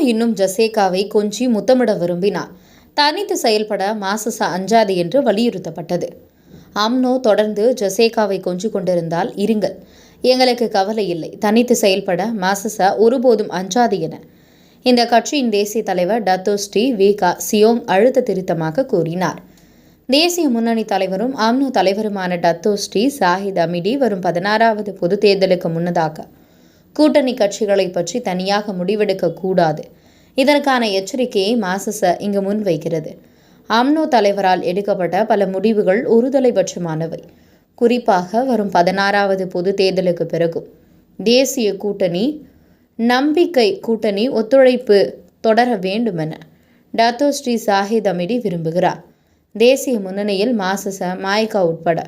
இன்னும் ஜசேகாவை கொஞ்சி முத்தமிட விரும்பினார். தனித்து செயல்பட மாசச அஞ்சாது என்று வலியுறுத்தப்பட்டது. அம்னோ தொடர்ந்து ஜசேகாவை கொஞ்சி கொண்டிருந்தால் இருங்கள். எங்களுக்கு கவலை இல்லை. தனித்து செயல்பட மாசச ஒருபோதும் அஞ்சாது என. இந்த கட்சியின் தேசிய தலைவர் டத்தோஸ்ரீ விகா சியோங் அழுத்த திருத்தமாக கூறினார். தேசிய முன்னணி தலைவரும் அம்னோ தலைவருமான டத்தோஸ்ரீ சாஹித் அமிடி வரும் பதினாறாவது பொதுத் தேர்தலுக்கு முன்னதாக கூட்டணி கட்சிகளை பற்றி தனியாக முடிவெடுக்க கூடாது. இதற்கான எச்சரிக்கையை மாசச இங்கு முன்வைக்கிறது. அம்னோ தலைவரால் எடுக்கப்பட்ட பல முடிவுகள் ஒருதலைபட்சமானவை குறிப்பாக வரும் பதினாறாவது பொது தேர்தலுக்கு பிறகும் தேசிய கூட்டணி நம்பிக்கை கூட்டணி ஒத்துழைப்பு தொடர வேண்டுமென டாத்தோ ஸ்ரீ சாஹித் அமிடி விரும்புகிறார். தேசிய முன்னணியில் மாசச மாய்கா உட்பட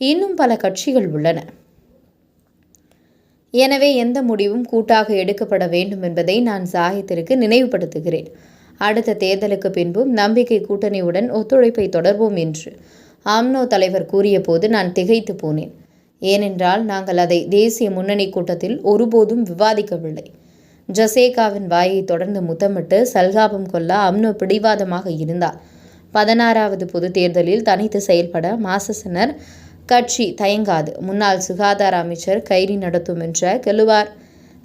இன்னும் பல கட்சிகள் உள்ளன. எனவே எந்த முடிவும் கூட்டாக எடுக்கப்பட வேண்டும் என்பதை நான் சாகித்திற்கு நினைவுபடுத்துகிறேன். அடுத்த தேர்தலுக்கு பின்பும் நம்பிக்கை கூட்டணியுடன் ஒத்துழைப்பை தொடர்வோம் என்று ஆம்னோ தலைவர் கூறியபோது நான் திகைத்து போனேன். ஏனென்றால் நாங்கள் அதை தேசிய முன்னணி கூட்டத்தில் ஒருபோதும் விவாதிக்கவில்லை. ஜசேகாவின் வாயை தொடர்ந்து முத்தமிட்டு சல்காபம் கொள்ள அம்னோ பிடிவாதமாக இருந்தார். பதினாறாவது பொது தேர்தலில் தனித்து செயல்பட மாசசனர் கட்சி தயங்காது. முன்னாள் சுகாதார அமைச்சர் கைரி நடத்தும் என்ற கெலுவார்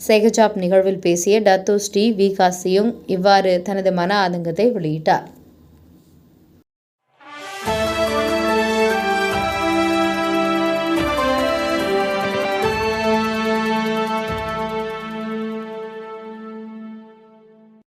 செகஜாப் நிகழ்வில் பேசிய டத்தோ ஸ்ரீ விகா சியோங் இவ்வாறு தனது மன ஆதங்கத்தை வெளியிட்டார்.